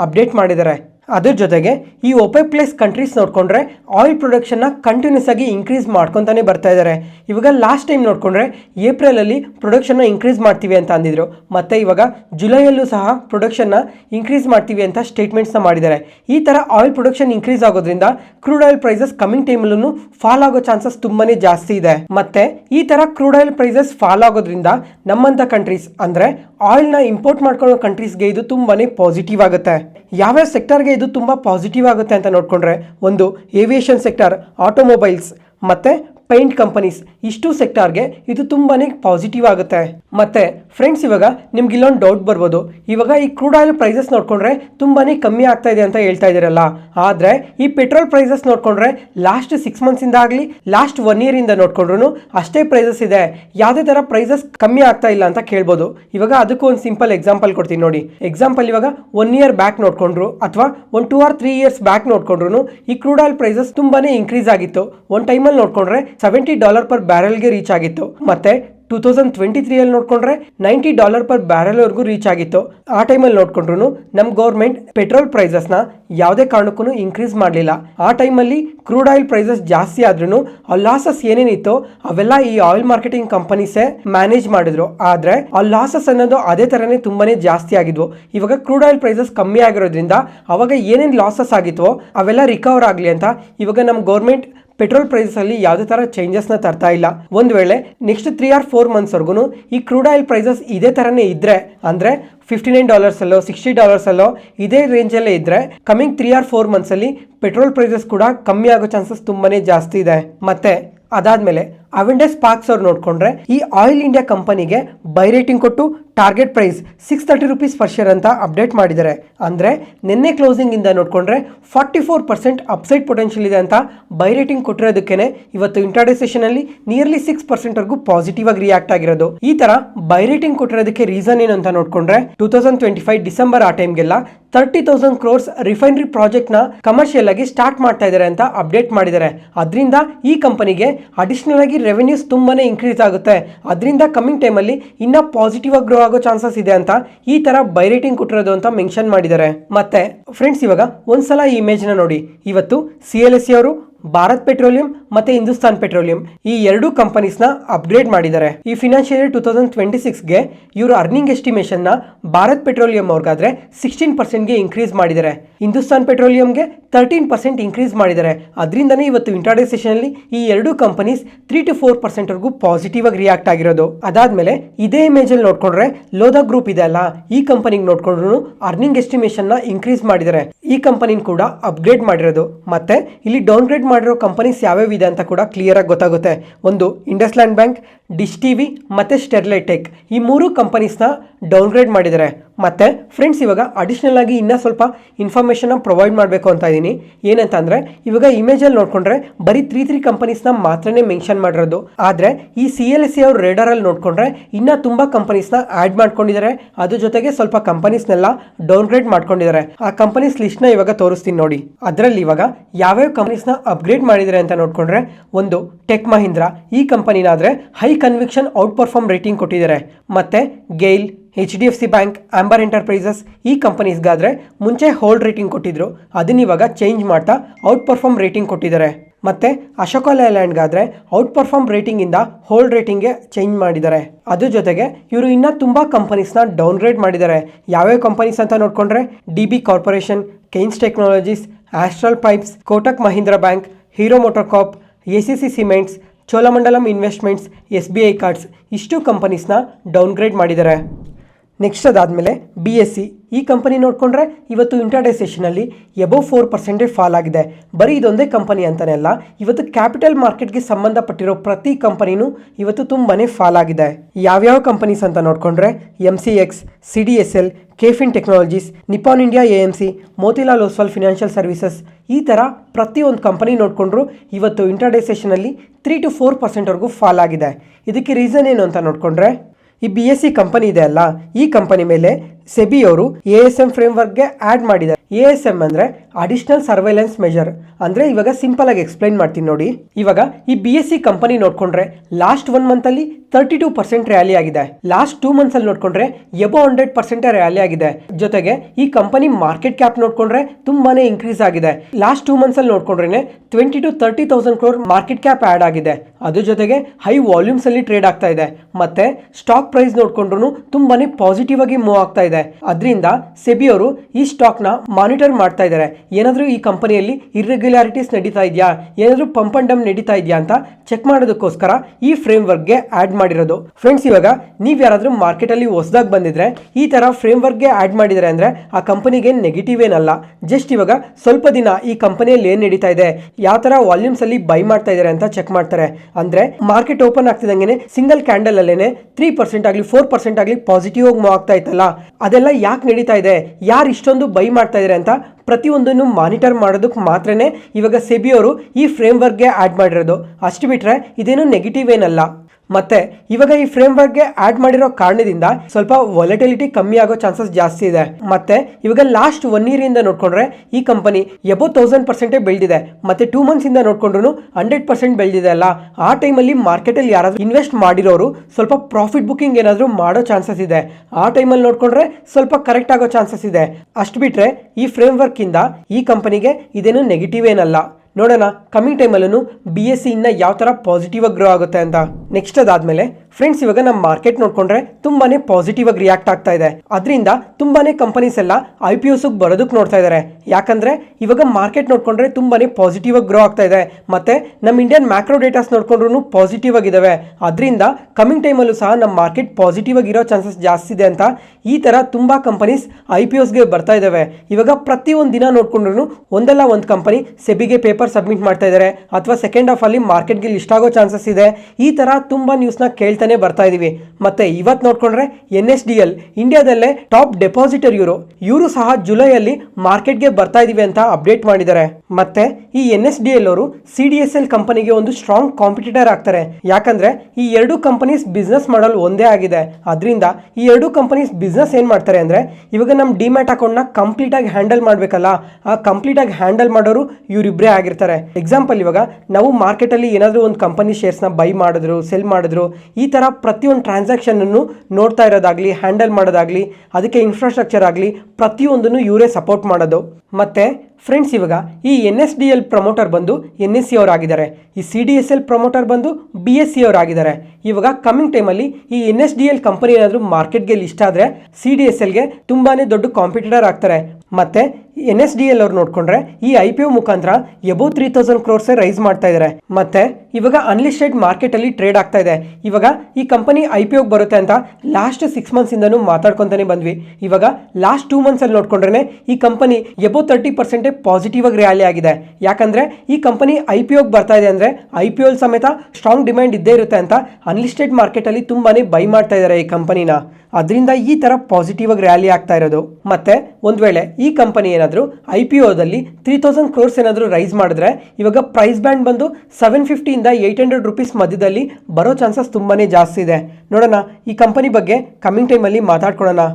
ಅಪ್ಡೇಟ್ ಮಾಡಿದ್ದಾರೆ. ಅದ್ರ ಜೊತೆಗೆ ಈ ಒಪೆಕ್ ಪ್ಲಸ್ ಕಂಟ್ರೀಸ್ ನೋಡಿಕೊಂಡ್ರೆ ಆಯಿಲ್ ಪ್ರೊಡಕ್ಷನ್ನ ಕಂಟಿನ್ಯೂಸ್ ಆಗಿ ಇನ್ಕ್ರೀಸ್ ಮಾಡ್ಕೊತಾನೆ ಬರ್ತಾ ಇದ್ದಾರೆ ಇವಾಗ ಲಾಸ್ಟ್ ಟೈಮ್ ನೋಡಿಕೊಂಡ್ರೆ ಏಪ್ರಿಲಲ್ಲಿ ಪ್ರೊಡಕ್ಷನ್ನ ಇನ್ಕ್ರೀಸ್ ಮಾಡ್ತೀವಿ ಅಂತ ಅಂದಿದ್ರು. ಮತ್ತು ಇವಾಗ ಜುಲೈಯಲ್ಲೂ ಸಹ ಪ್ರೊಡಕ್ಷನ್ನ ಇನ್ಕ್ರೀಸ್ ಮಾಡ್ತೀವಿ ಅಂತ ಸ್ಟೇಟ್ಮೆಂಟ್ಸ್ನ ಮಾಡಿದ್ದಾರೆ. ಈ ಥರ ಆಯಿಲ್ ಪ್ರೊಡಕ್ಷನ್ ಇನ್ಕ್ರೀಸ್ ಆಗೋದ್ರಿಂದ ಕ್ರೂಡ್ ಆಯಿಲ್ ಪ್ರೈಸಸ್ ಕಮಿಂಗ್ ಟೈಮಲ್ಲೂ ಫಾಲ್ ಆಗೋ ಚಾನ್ಸಸ್ ತುಂಬಾ ಜಾಸ್ತಿ ಇದೆ. ಮತ್ತು ಈ ಥರ ಕ್ರೂಡ್ ಆಯಿಲ್ ಪ್ರೈಸಸ್ ಫಾಲ್ ಆಗೋದ್ರಿಂದ ನಮ್ಮಂಥ ಕಂಟ್ರೀಸ್ ಅಂದರೆ ಆಯಿಲ್ನ ಇಂಪೋರ್ಟ್ ಮಾಡ್ಕೊಳ್ಳೋ ಕಂಟ್ರೀಸ್ಗೆ ಇದು ತುಂಬಾ ಪಾಸಿಟಿವ್ ಆಗುತ್ತೆ. ಯಾವ್ಯಾವ ಸೆಕ್ಟರ್ಗೆ ಇದು ತುಂಬ ಪಾಸಿಟಿವ್ ಆಗುತ್ತೆ ಅಂತ ನೋಡಿಕೊಂಡ್ರೆ ಒಂದು ಏವಿಯೇಷನ್ ಸೆಕ್ಟರ್ ಆಟೋಮೊಬೈಲ್ಸ್ ಮತ್ತೆ ಪೇಂಟ್ ಕಂಪನೀಸ್ ಇಷ್ಟು ಸೆಕ್ಟಾರ್ಗೆ ಇದು ತುಂಬಾ ಪಾಸಿಟಿವ್ ಆಗುತ್ತೆ. ಮತ್ತೆ ಫ್ರೆಂಡ್ಸ್, ಇವಾಗ ನಿಮ್ಗೆ ಇಲ್ಲೊಂದು ಡೌಟ್ ಬರ್ಬೋದು. ಇವಾಗ ಈ ಕ್ರೂಡ್ ಆಯಿಲ್ ಪ್ರೈಸಸ್ ನೋಡ್ಕೊಂಡ್ರೆ ತುಂಬಾ ಕಮ್ಮಿ ಆಗ್ತಾ ಇದೆ ಅಂತ ಹೇಳ್ತಾ ಇದ್ದೀರಲ್ಲ. ಆದ್ರೆ ಈ ಪೆಟ್ರೋಲ್ ಪ್ರೈಸಸ್ ನೋಡ್ಕೊಂಡ್ರೆ ಲಾಸ್ಟ್ ಸಿಕ್ಸ್ ಇಂದ ಆಗಲಿ ಲಾಸ್ಟ್ ಒನ್ ಇಯರ್ ಇಂದ ನೋಡ್ಕೊಂಡ್ರು ಅಷ್ಟೇ ಪ್ರೈಸಸ್ ಇದೆ. ಯಾವುದೇ ತರ ಪ್ರೈಸಸ್ ಕಮ್ಮಿ ಆಗ್ತಾ ಇಲ್ಲ ಅಂತ ಕೇಳ್ಬೋದು. ಇವಾಗ ಅದಕ್ಕೂ ಒಂದು ಸಿಂಪಲ್ ಎಕ್ಸಾಂಪಲ್ ಕೊಡ್ತೀನಿ ನೋಡಿ. ಎಕ್ಸಾಂಪಲ್ ಇವಾಗ ಒನ್ ಇಯರ್ ಬ್ಯಾಕ್ ನೋಡ್ಕೊಂಡ್ರು ಅಥವಾ ಒಂದು two or three years back ನೋಡ್ಕೊಂಡ್ರು ಈ ಕ್ರೂಡ್ ಆಯಿಲ್ ಪ್ರೈಸಸ್ ತುಂಬಾ ಇನ್ಕ್ರೀಸ್ ಆಗಿತ್ತು. ಒಂದು ಟೈಮಲ್ಲಿ ನೋಡ್ಕೊಂಡ್ರೆ ಸೆವೆಂಟಿ ಡಾಲರ್ ಪರ್ ಬ್ಯಾರೆಲ್ಗೆ ರೀಚ್ ಆಗಿತ್ತು. ಮತ್ತೆ ಟೂ ತೌಸಂಡ್ ಟ್ವೆಂಟಿ ತ್ರೀಯಲ್ಲಿ ನೋಡ್ಕೊಂಡ್ರೆ ನೈಂಟಿ ಡಾಲರ್ ಪರ್ ಬ್ಯಾರೆಲ್ವರೆಗೂ ರೀಚ್ ಆಗಿತ್ತು. ಆ ಟೈಮಲ್ಲಿ ನೋಡ್ಕೊಂಡ್ರು ನಮ್ಮ ಗೌರ್ಮೆಂಟ್ ಪೆಟ್ರೋಲ್ ಪ್ರೈಸಸ್ನ ಯಾವುದೇ ಕಾರಣಕ್ಕೂ ಇನ್ಕ್ರೀಸ್ ಮಾಡಲಿಲ್ಲ. ಆ ಟೈಮಲ್ಲಿ ಕ್ರೂಡ್ ಆಯಿಲ್ ಪ್ರೈಸಸ್ ಜಾಸ್ತಿ ಆದ್ರೂ ಆ ಲಾಸಸ್ ಏನೇನಿತ್ತು ಅವೆಲ್ಲ ಈ ಆಯಿಲ್ ಮಾರ್ಕೆಟಿಂಗ್ ಕಂಪನೀಸೇ ಮ್ಯಾನೇಜ್ ಮಾಡಿದ್ರು. ಆದ್ರೆ ಆ ಲಾಸಸ್ ಅನ್ನೋದು ಅದೇ ಥರನೇ ತುಂಬಾನೇ ಜಾಸ್ತಿ ಆಗಿದ್ವು. ಇವಾಗ ಕ್ರೂಡ್ ಆಯಿಲ್ ಪ್ರೈಸಸ್ ಕಮ್ಮಿ ಆಗಿರೋದ್ರಿಂದ ಅವಾಗ ಏನೇನು ಲಾಸಸ್ ಆಗಿತ್ತು ಅವೆಲ್ಲ ರಿಕವರ್ ಆಗಲಿ ಅಂತ ಇವಾಗ ನಮ್ಮ ಗೌರ್ಮೆಂಟ್ ಪೆಟ್ರೋಲ್ ಪ್ರೈಸಸ್ ಅಲ್ಲಿ ಯಾವುದೇ ತರ ಚೇಂಜಸ್ನ ತರ್ತಾ ಇಲ್ಲ. ಒಂದ್ ವೇಳೆ next three or four months ವರ್ಗು ಈ ಕ್ರೂಡ್ ಆಯಿಲ್ ಪ್ರೈಸಸ್ ಇದೇ ತರನೇ ಇದ್ರೆ, ಅಂದ್ರೆ ಫಿಫ್ಟಿ ನೈನ್ ಡಾಲರ್ಸ್ ಅಲ್ಲೋ ಸಿಕ್ಸ್ಟಿ ಡಾಲರ್ಸ್ ಅಲ್ಲೋ, ಇದೇ ರೇಂಜ್ ಅಲ್ಲೇ ಇದ್ರೆ coming three or four months ಅಲ್ಲಿ ಪೆಟ್ರೋಲ್ ಪ್ರೈಸಸ್ ಕೂಡ ಕಮ್ಮಿ ಆಗೋ ಚಾನ್ಸಸ್ ತುಂಬಾನೇ ಜಾಸ್ತಿ ಇದೆ. ಮತ್ತೆ ಅದಾದ್ಮೇಲೆ ಅವೆಂಡೆಸ್ ಪಾರ್ಕ್ಸ್ ಅವ್ರು ನೋಡ್ಕೊಂಡ್ರೆ ಈ ಆಯಿಲ್ ಇಂಡಿಯಾ ಕಂಪನಿಗೆ ಬೈ ರೇಟಿಂಗ್ ಕೊಟ್ಟು target price six thirty rupees per share ಅಂತ ಅಪ್ಡೇಟ್ ಮಾಡಿದ್ದಾರೆ. ಅಂದರೆ ನಿನ್ನೆ ಕ್ಲೋಸಿಂಗ್ ಇಂದ ನೋಡ್ಕೊಂಡ್ರೆ forty four percent upside potential ಇದೆ ಅಂತ ಬೈ ರೇಟಿಂಗ್ ಕೊಟ್ಟಿರೋದಕ್ಕೆ ಇವತ್ತು ಇಂಟರ್ಡೇ ಸೆಷನ್ ಅಲ್ಲಿ ನಿಯರ್ಲಿ ಸಿಕ್ಸ್ ಪರ್ಸೆಂಟ್ ವರೆಗೂ ಪಾಸಿಟಿವ್ ಆಗಿ ರಿಯಾಕ್ಟ್ ಆಗಿರೋದು. ಈ ತರ ಬೈ ರೇಟಿಂಗ್ ಕೊಟ್ಟಿರೋದಕ್ಕೆ ರೀಸನ್ ಏನು ಅಂತ ನೋಡ್ಕೊಂಡ್ರೆ two thousand twenty five December ಆ ಟೈಮ್ಗೆಲ್ಲ ತರ್ಟಿ ತೌಸಂಡ್ ಕ್ರೋರ್ಸ್ ರಿಫೈನರಿ ಪ್ರಾಜೆಕ್ಟ್ನ ಕಮರ್ಷಿಯಲ್ ಆಗಿ ಸ್ಟಾರ್ಟ್ ಮಾಡ್ತಾ ಇದ್ದಾರೆ ಅಂತ ಅಪ್ಡೇಟ್ ಮಾಡಿದ್ದಾರೆ. ಅದರಿಂದ ಈ ಕಂಪನಿಗೆ ಅಡಿಷನಲ್ ಆಗಿ ರೆವೆನ್ಯೂಸ್ ತುಂಬಾನೇ ಇನ್ಕ್ರೀಸ್ ಆಗುತ್ತೆ. ಅದರಿಂದ ಕಮಿಂಗ್ ಟೈಮಲ್ಲಿ ಇನ್ನ ಪಾಸಿಟಿವ್ ಆಗಿ ಗ್ರೋ ಆಗೋ ಚಾನ್ಸಸ್ ಇದೆ ಅಂತ ಈ ತರ ಬೈ ರೇಟಿಂಗ್ ಕೊಟ್ಟಿರೋದು ಅಂತ ಮೆನ್ಷನ್ ಮಾಡಿದ್ದಾರೆ. ಮತ್ತೆ ಫ್ರೆಂಡ್ಸ್ ಇವಾಗ ಒಂದ್ಸಲ ಈ ಇಮೇಜ್ನ ನೋಡಿ. ಇವತ್ತು ಸಿ ಎಲ್ ಎಸ್ ಅವರು, ಭಾರತ್ ಪೆಟ್ರೋಲಿಯಂ ಮತ್ತೆ ಹಿಂದೂಸ್ತಾನ್ ಪೆಟ್ರೋಲಿಯಂ ಈ ಎರಡೂ ಕಂಪನೀಸ್ನ ಅಪ್ಗ್ರೇಡ್ ಮಾಡಿದ್ದಾರೆ. ಈ ಫಿನಾನ್ಷಿಯಲ್ ಟೂ ತೌಸಂಡ್ ಟ್ವೆಂಟಿ ಸಿಕ್ಸ್ಗೆ ಇವರು ಅರ್ನಿಂಗ್ ಎಸ್ಟಿಮೇಷನ್ನ ಭಾರತ್ ಪೆಟ್ರೋಲಿಯಂ ಅವ್ರಿಗಾದ್ರೆ ಸಿಕ್ಸ್ಟೀನ್ ಪರ್ಸೆಂಟ್ಗೆ ಇನ್ಕ್ರೀಸ್ ಮಾಡಿದ್ದಾರೆ. ಹಿಂದೂಸ್ತಾನ್ ಪೆಟ್ರೋಲಿಯಂಗೆ ತರ್ಟೀನ್ ಪರ್ಸೆಂಟ್ ಇನ್ಕ್ರೀಸ್ ಮಾಡಿದ್ದಾರೆ. ಅದರಿಂದನೇ ಇವತ್ತು ಇಂಟ್ರಾಡೇ ಸೆಷನ್ ಅಲ್ಲಿ ಈ ಎರಡು ಕಂಪನೀಸ್ ತ್ರೀ ಟು ಫೋರ್ ಪರ್ಸೆಂಟ್ವರೆಗೂ ಪಾಸಿಟಿವ್ ಆಗಿ ರಿಯಾಕ್ಟ್ ಆಗಿರೋದು. ಅದಾದಮೇಲೆ ಇದೇ ಇಮೇಜಲ್ಲಿ ನೋಡ್ಕೊಂಡ್ರೆ ಲೋಧಾ ಗ್ರೂಪ್ ಇದೆ ಅಲ್ಲ, ಈ ಕಂಪನಿಗೆ ನೋಡ್ಕೊಂಡ್ರು ಅರ್ನಿಂಗ್ ಎಸ್ಟಿಮೇಷನ್ನ ಇನ್ಕ್ರೀಸ್ ಮಾಡಿದ್ದಾರೆ. ಈ ಕಂಪನಿನ ಕೂಡ ಅಪ್ಗ್ರೇಡ್ ಮಾಡಿರೋದು. ಮತ್ತೆ ಇಲ್ಲಿ ಡೌನ್ಗ್ರೇಡ್ ಮಾಡಿರೋ ಕಂಪನೀಸ್ ಯಾವ್ಯಾವ ಇದೆ ಅಂತ ಕೂಡ ಕ್ಲಿಯರ್ ಆಗಿ ಗೊತ್ತಾಗುತ್ತೆ. ಒಂದು ಇಂಡಸ್ಲ್ಯಾಂಡ್ ಬ್ಯಾಂಕ್ ಡಿಶ್ ಟಿವಿ ಮತ್ತು ಸ್ಟೆರ್ಲೈಟ್ ಟೆಕ್ ಈ ಮೂರು ಕಂಪನೀಸ್ನ ಡೌನ್ಗ್ರೇಡ್ ಮಾಡಿದ್ದಾರೆ. ಮತ್ತು ಫ್ರೆಂಡ್ಸ್, ಇವಾಗ ಅಡಿಷ್ನಲ್ ಆಗಿ ಇನ್ನೂ ಸ್ವಲ್ಪ ಇನ್ಫಾರ್ಮೇಷನ್ನ ಪ್ರೊವೈಡ್ ಮಾಡಬೇಕು ಅಂತ ಇದ್ದೀನಿ. ಏನಂತ ಅಂದರೆ ಇವಾಗ ಇಮೇಜಲ್ಲಿ ನೋಡಿಕೊಂಡ್ರೆ ಬರೀ ತ್ರೀ ತ್ರೀ ಕಂಪನೀಸ್ನ ಮಾತ್ರನೇ ಮೆನ್ಷನ್ ಮಾಡಿರೋದು. ಆದರೆ ಈ ಸಿ ಎಲ್ ಸಿ ಅವ್ರ ರೇಡರಲ್ಲಿ ನೋಡಿಕೊಂಡ್ರೆ ಇನ್ನೂ ತುಂಬ ಕಂಪನೀಸ್ನ ಆ್ಯಡ್ ಮಾಡ್ಕೊಂಡಿದ್ದಾರೆ. ಅದ್ರ ಜೊತೆಗೆ ಸ್ವಲ್ಪ ಕಂಪನೀಸ್ನೆಲ್ಲ ಡೌನ್ಗ್ರೇಡ್ ಮಾಡ್ಕೊಂಡಿದ್ದಾರೆ. ಆ ಕಂಪನೀಸ್ ಲಿಸ್ಟ್ನ ಇವಾಗ ತೋರಿಸ್ತೀನಿ ನೋಡಿ. ಅದರಲ್ಲಿ ಇವಾಗ ಯಾವ್ಯಾವ ಕಂಪನೀಸ್ನ ಅಪ್ಗ್ರೇಡ್ ಮಾಡಿದ್ದಾರೆ ಅಂತ ನೋಡಿಕೊಂಡ್ರೆ, ಒಂದು ಟೆಕ್ ಮಹೀಂದ್ರ ಈ ಕಂಪನಿನಾದರೆ high conviction out perform rating ಕೊಟ್ಟಿದ್ದಾರೆ. ಮತ್ತೆ GAIL H D F C Bank Amber Enterprises ಈ ಕಂಪನೀಸ್ಗಾದ್ರೆ ಮುಂಚೆ ಹೋಲ್ಡ್ ರೇಟಿಂಗ್ ಕೊಟ್ಟಿದ್ರು. ಅದನ್ನ ಇವಾಗ ಚೇಂಜ್ ಮಾಡ್ತಾ ಔಟ್ ಪರ್ಫಾರ್ಮ್ ರೇಟಿಂಗ್ ಕೊಟ್ಟಿದ್ದಾರೆ. ಮತ್ತೆ ಅಶೋಕ ಲೈಲ್ಯಾಂಡ್ಗಾದರೆ ಔಟ್ ಪರ್ಫಾರ್ಮ್ ರೇಟಿಂಗಿಂದ ಹೋಲ್ಡ್ ರೇಟಿಂಗ್ಗೆ ಚೇಂಜ್ ಮಾಡಿದ್ದಾರೆ. ಅದ್ರ ಜೊತೆಗೆ ಇವರು ಇನ್ನೂ ತುಂಬ ಕಂಪನೀಸ್ನ ಡೌನ್ಗ್ರೇಡ್ ಮಾಡಿದ್ದಾರೆ. ಯಾವ್ಯಾವ ಕಂಪನೀಸ್ ಅಂತ ನೋಡಿಕೊಂಡ್ರೆ D B corporation Kaynes technologies Astral pipes Kotak Mahindra bank Hero MotoCorp A C C cements Cholamandalam investments S B I cards ಇಷ್ಟು ಕಂಪನೀಸ್ನ ಡೌನ್ಗ್ರೇಡ್ ಮಾಡಿದ್ದಾರೆ. ನೆಕ್ಸ್ಟ್ ಅದಾದಮೇಲೆ ಬಿ ಎಸ್ ಸಿ ಈ ಕಂಪನಿ ನೋಡಿಕೊಂಡ್ರೆ ಇವತ್ತು ಇಂಟರ್ಡೇ ಸೆಷನಲ್ಲಿ ಎಬೋ ಫೋರ್ ಪರ್ಸೆಂಟೇಜ್ ಫಾಲ್ ಆಗಿದೆ. ಬರೀ ಇದೊಂದೇ ಕಂಪನಿ ಅಂತಲೇ ಅಲ್ಲ, ಇವತ್ತು ಕ್ಯಾಪಿಟಲ್ ಮಾರ್ಕೆಟ್ಗೆ ಸಂಬಂಧಪಟ್ಟಿರೋ ಪ್ರತಿ ಕಂಪನಿನೂ ಇವತ್ತು ತುಂಬಾ ಫಾಲ್ ಆಗಿದೆ. ಯಾವ್ಯಾವ ಕಂಪನೀಸ್ ಅಂತ ನೋಡಿಕೊಂಡ್ರೆ M C X C D S L KFin Technologies Nippon India A M C Motilal Oswal Financial Services ಈ ಥರ ಪ್ರತಿಯೊಂದು ಕಂಪನಿ ನೋಡಿಕೊಂಡ್ರು ಇವತ್ತು ಇಂಟರ್ಡೇ ಸೆಷನಲ್ಲಿ ತ್ರೀ ಟು ಫೋರ್ ಪರ್ಸೆಂಟ್ವರೆಗೂ ಫಾಲ್ ಆಗಿದೆ. ಇದಕ್ಕೆ ರೀಸನ್ ಏನು ಅಂತ ನೋಡಿಕೊಂಡ್ರೆ ಈ ಬಿ ಎಸ್ ಸಿ ಕಂಪನಿ ಇದೆ ಅಲ್ಲ ಈ ಕಂಪನಿ ಮೇಲೆ ಸೆಬಿಯವರು ಎ ಎಸ್ ಎಂ ಫ್ರೇಮ್ವರ್ಕ್ಗೆ ಆಡ್ ಮಾಡಿದ್ದಾರೆ. ಎ ಎಸ್ ಎಂ ಅಂದ್ರೆ ಅಡಿಷನಲ್ ಸರ್ವೈಲೆನ್ಸ್ ಮೆಜರ್ ಅಂದ್ರೆ ಇವಾಗ ಸಿಂಪಲ್ ಆಗಿ ಎಕ್ಸ್ಪ್ಲೈನ್ ಮಾಡ್ತೀನಿ ನೋಡಿ. ಇವಾಗ ಈ ಬಿ ಎಸ್ ಸಿ ಕಂಪನಿ ನೋಡ್ಕೊಂಡ್ರೆ ಲಾಸ್ಟ್ ಒನ್ ಮಂತ್ ಅಲ್ಲಿ ತರ್ಟಿ ಟೂ ಪರ್ಸೆಂಟ್ ರ್ಯಾಲಿ ಆಗಿದೆ. ಲಾಸ್ಟ್ ಟೂ ಮಂತ್ಸ್ ಅಲ್ಲಿ ನೋಡ್ಕೊಂಡ್ರೆ ಎಬೋ ಹಂಡ್ರೆಡ್ ಪರ್ಸೆಂಟ್ ರ್ಯಾಲಿ ಆಗಿದೆ. ಜೊತೆಗೆ ಈ ಕಂಪನಿ ಮಾರ್ಕೆಟ್ ಕ್ಯಾಪ್ ನೋಡ್ಕೊಂಡ್ರೆ ತುಂಬಾನೇ ಇನ್ಕ್ರೀಸ್ ಆಗಿದೆ. ಲಾಸ್ಟ್ ಟೂ ಮಂತ್ಸ್ ಅಲ್ಲಿ ನೋಡ್ಕೊಂಡ್ರೆ twenty to thirty thousand crore market cap add ಆಗಿದೆ. ಅದ್ರ ಜೊತೆಗೆ ಹೈ ವಾಲ್ಯೂಮ್ಸ್ ಅಲ್ಲಿ ಟ್ರೇಡ್ ಆಗ್ತಾ ಇದೆ. ಮತ್ತೆ ಸ್ಟಾಕ್ ಪ್ರೈಸ್ ನೋಡ್ಕೊಂಡ್ರು ತುಂಬಾನೇ ಪಾಸಿಟಿವ್ ಆಗಿ ಮೂವ್ ಆಗ್ತಾ ಇದೆ. ಅದರಿಂದ ಸೆಬಿಯವರು ಈ ಸ್ಟಾಕ್ನ ಮಾನಿಟರ್ ಮಾಡ್ತಾ ಇದ್ದಾರೆ. ಏನಾದರೂ ಈ ಕಂಪನಿಯಲ್ಲಿ ಇರ್ರೆಗ್ಯುಲಾರಿಟೀಸ್ ನಡೀತಾ ಇದೆಯಾ? ಏನಾದರೂ ಪಂಪ್ ಅಂಡ್ ಡಮ್ ನಡೀತಾ ಇದೆಯಾ ಅಂತ ಚೆಕ್ ಮಾಡೋದಕ್ಕೋಸ್ಕರ ಈ ಫ್ರೇಮ್ ವರ್ಕ್ಗೆ ಆಡ್ ಮಾಡಿರೋದು. ಫ್ರೆಂಡ್ಸ್ ಇವಾಗ ನೀವ್ ಯಾರಾದ್ರೂ ಮಾರ್ಕೆಟ್ ಅಲ್ಲಿ ಹೊಸದಾಗಿ ಬಂದಿದ್ರೆ ಈ ತರ ಫ್ರೇಮ್ ವರ್ಕ್ಗೆ ಆಡ್ ಮಾಡಿದ್ರೆ ಅಂದ್ರೆ ಆ ಕಂಪನಿಗೆ ನೆಗೆಟಿವ್ ಏನಲ್ಲ. ಜಸ್ಟ್ ಇವಾಗ ಸ್ವಲ್ಪ ದಿನ ಈ ಕಂಪನಿಯಲ್ಲಿ ಏನ್ ನಡೀತಾ ಇದೆ? ಯಾವ ತರ ವಾಲ್ಯೂಮ್ಸ್ ಅಲ್ಲಿ ಬೈ ಮಾಡ್ತಾ ಇದ್ದಾರೆ ಅಂತ ಚೆಕ್ ಮಾಡ್ತಾರೆ. ಅಂದ್ರೆ ಮಾರ್ಕೆಟ್ ಓಪನ್ ಆಗ್ತಿದಂಗೆ ಸಿಂಗಲ್ ಕ್ಯಾಂಡಲ್ ಅಲ್ಲೇನೆ ತ್ರೀ ಪರ್ಸೆಂಟ್ ಆಗಲಿ ಫೋರ್ ಪರ್ಸೆಂಟ್ ಆಗಲಿ ಪಾಸಿಟಿವ್ ಆಗಿ ಮೂವ್ ಆಗ್ತಾ ಇತ್ತಲ್ಲ. ಅದೆಲ್ಲ ಯಾಕೆ ನಡೀತಾ ಇದೆ? ಯಾರು ಇಷ್ಟೊಂದು ಬೈ ಮಾಡ್ತಾ ಇದ್ದಾರೆ ಅಂತ ಪ್ರತಿಯೊಂದನ್ನು ಮಾನಿಟರ್ ಮಾಡೋದಕ್ಕೆ ಮಾತ್ರನೇ ಇವಾಗ ಸೆಬಿಯವರು ಈ ಫ್ರೇಮ್ ಆ್ಯಡ್ ಮಾಡಿರೋದು. ಅಷ್ಟು ಬಿಟ್ಟರೆ ಇದೇನು ನೆಗೆಟಿವ್ ಏನಲ್ಲ. ಮತ್ತೆ ಇವಾಗ ಈ ಫ್ರೇಮ್ ವರ್ಕ್ಗೆ ಆಡ್ ಮಾಡಿರೋ ಕಾರಣದಿಂದ ಸ್ವಲ್ಪ ವಾಲಟಿಲಿಟಿ ಕಮ್ಮಿ ಆಗೋ ಚಾನ್ಸಸ್ ಜಾಸ್ತಿ ಇದೆ. ಮತ್ತೆ ಇವಾಗ ಲಾಸ್ಟ್ ಒನ್ ಇಯರ್ ಇಂದ ನೋಡ್ಕೊಂಡ್ರೆ ಈ ಕಂಪನಿ ಎಬೋ ತೌಸಂಡ್ ಪರ್ಸೆಂಟೇ ಬೆಳೆದಿದೆ. ಮತ್ತೆ ಟೂ ಮಂತ್ಸ್ ಇಂದ ನೋಡ್ಕೊಂಡ್ರು ಹಂಡ್ರೆಡ್ ಪರ್ಸೆಂಟ್ ಬೆಳೆದಿದೆ ಅಲ್ಲ. ಆ ಟೈಮಲ್ಲಿ ಮಾರ್ಕೆಟಲ್ಲಿ ಯಾರಾದ್ರೂ ಇನ್ವೆಸ್ಟ್ ಮಾಡಿರೋರು ಸ್ವಲ್ಪ ಪ್ರಾಫಿಟ್ ಬುಕಿಂಗ್ ಏನಾದರೂ ಮಾಡೋ ಚಾನ್ಸಸ್ ಇದೆ. ಆ ಟೈಮಲ್ಲಿ ನೋಡ್ಕೊಂಡ್ರೆ ಸ್ವಲ್ಪ ಕರೆಕ್ಟ್ ಆಗೋ ಚಾನ್ಸಸ್ ಇದೆ. ಅಷ್ಟು ಬಿಟ್ರೆ ಈ ಫ್ರೇಮ್ ವರ್ಕ್ ಇಂದ ಈ ಕಂಪನಿಗೆ ಇದೇನು ನೆಗೆಟಿವ್ ಏನಲ್ಲ. ನೋಡೋಣ ಕಮಿಂಗ್ ಟೈಮಲ್ಲೂ ಬಿ ಎಸ್ ಇಂದ ಯಾವ ಥರ ಪಾಸಿಟಿವ್ ಆಗಿ ಗ್ರೋ ಆಗುತ್ತೆ ಅಂತ. ನೆಕ್ಸ್ಟ್ ಅದಾದ್ಮೇಲೆ ಫ್ರೆಂಡ್ಸ್ ಇವಾಗ ನಮ್ಮ ಮಾರ್ಕೆಟ್ ನೋಡ್ಕೊಂಡ್ರೆ ತುಂಬಾನೇ ಪಾಸಿಟಿವ್ ಆಗಿ ರಿಯಾಕ್ಟ್ ಆಗ್ತಾ ಇದೆ. ಅದರಿಂದ ತುಂಬಾನೇ ಕಂಪನೀಸ್ ಎಲ್ಲ ಐ ಪಿ ಎಸ್ ಬರೋದಕ್ಕೆ ನೋಡ್ತಾ ಇದ್ದಾರೆ ಯಾಕಂದ್ರೆ ಇವಾಗ ಮಾರ್ಕೆಟ್ ನೋಡ್ಕೊಂಡ್ರೆ ತುಂಬಾನೇ ಪಾಸಿಟಿವ್ ಆಗಿ ಗ್ರೋ ಆಗ್ತಾ ಇದೆ. ಮತ್ತೆ ನಮ್ಮ ಇಂಡಿಯನ್ ಮ್ಯಾಕ್ರೋ ಡೇಟಾಸ್ ನೋಡ್ಕೊಂಡ್ರು ಪಾಸಿಟಿವ್ ಆಗಿದ್ದಾವೆ ಅದರಿಂದ ಕಮಿಂಗ್ ಟೈಮಲ್ಲೂ ಸಹ ನಮ್ಮ ಮಾರ್ಕೆಟ್ ಪಾಸಿಟಿವ್ ಆಗಿರೋ ಚಾನ್ಸಸ್ ಜಾಸ್ತಿ ಇದೆ ಅಂತ ಈ ತರ ತುಂಬಾ ಕಂಪನೀಸ್ ಐ ಪಿ ಎಸ್ಗೆ ಬರ್ತಾ ಇದಾವೆ. ಇವಾಗ ಪ್ರತಿ ಒಂದು ದಿನ ನೋಡ್ಕೊಂಡ್ರು ಒಂದಲ್ಲ ಒಂದು ಕಂಪನಿ ಸೆಬಿಗೆ ಪೇಪರ್ ಸಬ್ಮಿಟ್ ಮಾಡ್ತಾ ಇದ್ದಾರೆ ಅಥವಾ ಸೆಕೆಂಡ್ ಹಾಫ್ ಅಲ್ಲಿ ಮಾರ್ಕೆಟ್ಗೆ ಲಿಸ್ಟ್ ಆಗೋ ಚಾನ್ಸಸ್ ಇದೆ. ಈ ತರ ತುಂಬಾ ನ್ಯೂಸ್ನ ಕೇಳ್ತಾನೆ ಬರ್ತಾ ಇದೀವಿ. ಮತ್ತೆ ಇವತ್ತು ನೋಡ್ಕೊಂಡ್ರೆ ಎನ್ ಎಸ್ ಡಿ ಎಲ್, ಇಂಡಿಯಾದಲ್ಲೇ ಟಾಪ್ ಡೆಪಾಸಿಟರ್ ಇವರು. ಇವರು ಸಹ ಜುಲೈಯಲ್ಲಿ ಮಾರ್ಕೆಟ್ಗೆ ಬರ್ತಾ ಇದೀವಿ ಅಂತ ಅಪ್ಡೇಟ್ ಮಾಡಿದ್ದಾರೆ. ಮತ್ತೆ ಈ ಎನ್ ಎಸ್ ಡಿ ಎಲ್ ಅವರು ಸಿ ಡಿ ಎಸ್ ಎಲ್ ಕಂಪನಿಗೆ ಒಂದು ಸ್ಟ್ರಾಂಗ್ ಕಾಂಪಿಟೇಟರ್ ಆಗ್ತಾರೆ. ಯಾಕಂದ್ರೆ ಈ ಎರಡು ಕಂಪನೀಸ್ ಬಿಸ್ನೆಸ್ ಮಾಡಲ್ ಒಂದೇ ಆಗಿದೆ. ಅದರಿಂದ ಈ ಎರಡು ಕಂಪನೀಸ್ ಬಿಸ್ನೆಸ್ ಏನ್ ಮಾಡ್ತಾರೆ ಅಂದ್ರೆ, ಇವಾಗ ನಮ್ಮ ಡಿಮ್ಯಾಟ್ ಅಕೌಂಟ್ನ ಕಂಪ್ಲೀಟ್ ಆಗಿ ಹ್ಯಾಂಡಲ್ ಮಾಡ್ಬೇಕಲ್ಲ, ಆ ಕಂಪ್ಲೀಟ್ ಆಗಿ ಹ್ಯಾಂಡಲ್ ಮಾಡೋರು ಇವರಿಬ್ಬರೇ ಆಗಿರ್ತಾರೆ. ಎಕ್ಸಾಂಪಲ್ ಇವಾಗ ನಾವು ಮಾರ್ಕೆಟ್ ಅಲ್ಲಿ ಏನಾದರೂ ಒಂದು ಕಂಪನಿ ಶೇರ್ಸ್ನ ಬೈ ಮಾಡಿದ್ರು, ಸೆಲ್ ಮಾಡಿದ್ರು, ಈ ತರ ಪ್ರತಿಯೊಂದು ಟ್ರಾನ್ಸಾಕ್ಷನನ್ನು ನೋಡ್ತಾ ಇರೋದಾಗಲಿ ಹ್ಯಾಂಡಲ್ ಮಾಡೋದಾಗಲಿ, ಅದಕ್ಕೆ ಇನ್ಫ್ರಾಸ್ಟ್ರಕ್ಚರ್ ಆಗಲಿ, ಪ್ರತಿಯೊಂದನ್ನು ಇವರೇ ಸಪೋರ್ಟ್ ಮಾಡೋದು. ಮತ್ತು ಫ್ರೆಂಡ್ಸ್ ಇವಾಗ ಈ N S D L promoter ಬಂದು ಎನ್ ಎಸ್ ಸಿ ಅವರಾಗಿದ್ದಾರೆ. ಈ C D S L promoter ಬಂದು ಬಿ ಎಸ್ ಸಿ ಅವರಾಗಿದ್ದಾರೆ. ಇವಾಗ ಕಮಿಂಗ್ ಟೈಮಲ್ಲಿ ಈ N S D L company ಏನಾದರೂ ಮಾರ್ಕೆಟ್ಗೆ ಲಿಸ್ಟ್ ಆದರೆ ಸಿ ಡಿ ಎಸ್ ಎಲ್ಗೆ ತುಂಬಾ ದೊಡ್ಡ ಕಾಂಪಿಟೇಟರ್ ಆಗ್ತಾರೆ. ಮತ್ತೆ ಎನ್ ಎಸ್ ಡಿ ಎಲ್ ಅವ್ರು ನೋಡ್ಕೊಂಡ್ರೆ ಈ ಐ ಪಿ ಒ ಮುಖಾಂತರ above three thousand crores raise ಮಾಡ್ತಾ ಇದ್ದಾರೆ ಮತ್ತೆ ಇವಾಗ ಅನ್ಲಿಸ್ಟೆಡ್ ಮಾರ್ಕೆಟ್ ಅಲ್ಲಿ ಟ್ರೇಡ್ ಆಗ್ತಾ ಇದೆ. ಇವಾಗ ಈ ಕಂಪನಿ ಐ ಪಿ ಒಗ್ ಬರುತ್ತೆ ಅಂತ ಲಾಸ್ಟ್ ಸಿಕ್ಸ್ ಮಂತ್ಸ್ ಇಂದ ಮಾತಾಡ್ಕೊಂತಾನೆ ಬಂದ್ವಿ. ಇವಾಗ ಲಾಸ್ಟ್ ಟೂ ಮಂತ್ಸ್ ಅಲ್ಲಿ ನೋಡ್ಕೊಂಡ್ರೆ ಈ company above thirty percent positive ಆಗಿ ರ್ಯಾಲಿ ಆಗಿದೆ. ಯಾಕಂದ್ರೆ ಈ ಕಂಪನಿ ಐ ಪಿ ಒಗ್ ಬರ್ತಾ ಇದೆ ಅಂದ್ರೆ ಐ ಪಿ ಒಲ್ ಸಮೇತ ಸ್ಟ್ರಾಂಗ್ ಡಿಮ್ಯಾಂಡ್ ಇದ್ದೇ ಇರುತ್ತೆ ಅಂತ ಅನ್ಲಿಸ್ಟೆಡ್ ಮಾರ್ಕೆಟ್ ಅಲ್ಲಿ ತುಂಬಾನೇ ಬೈ ಮಾಡ್ತಾ ಇದ್ದಾರೆ ಈ ಕಂಪನಿನ ಅದರಿಂದ ಈ ತರ ಪಾಸಿಟಿವ್ ಆಗಿ ರ್ಯಾಲಿ ಆಗ್ತಾ ಇರೋದು. ಮತ್ತೆ ಒಂದ್ ವೇಳೆ ಈ ಕಂಪನಿ ಏನಾದರೂ ಐ ಪಿ ಒದಲ್ಲಿ ತ್ರೀ ತೌಸಂಡ್ ಕ್ರೋರ್ಸ್ ಏನಾದರೂ ರೈಸ್ ಮಾಡಿದ್ರೆ ಇವಾಗ ಪ್ರೈಸ್ ಬ್ಯಾಂಡ್ ಬಂದು ಸೆವೆನ್ ಫಿಫ್ಟಿಯಿಂದ ಏಯ್ಟ್ ಹಂಡ್ರೆಡ್ ರುಪೀಸ್ ಮಧ್ಯದಲ್ಲಿ ಬರೋ ಚಾನ್ಸಸ್ ತುಂಬಾನೇ ಜಾಸ್ತಿ ಇದೆ. ನೋಡೋಣ ಈ ಕಂಪನಿ ಬಗ್ಗೆ ಕಮ್ಮಿಂಗ್ ಟೈಮಲ್ಲಿ ಮಾತಾಡ್ಕೊಳ್ಳೋಣ.